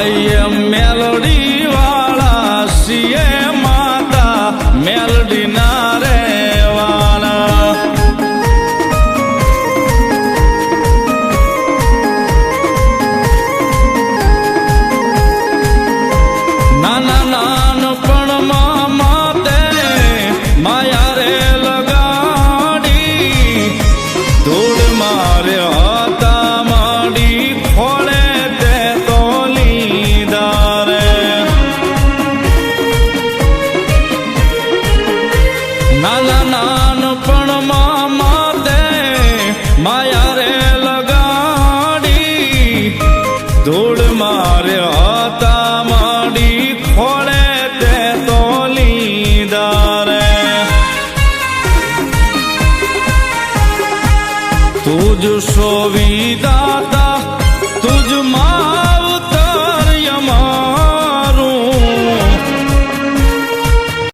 I am melody. નાના નાનપણમાં માતે માયા રે લગાડી. ધૂળ મારે હતા માડી, ખોળે તે તો તું જ સોવિદા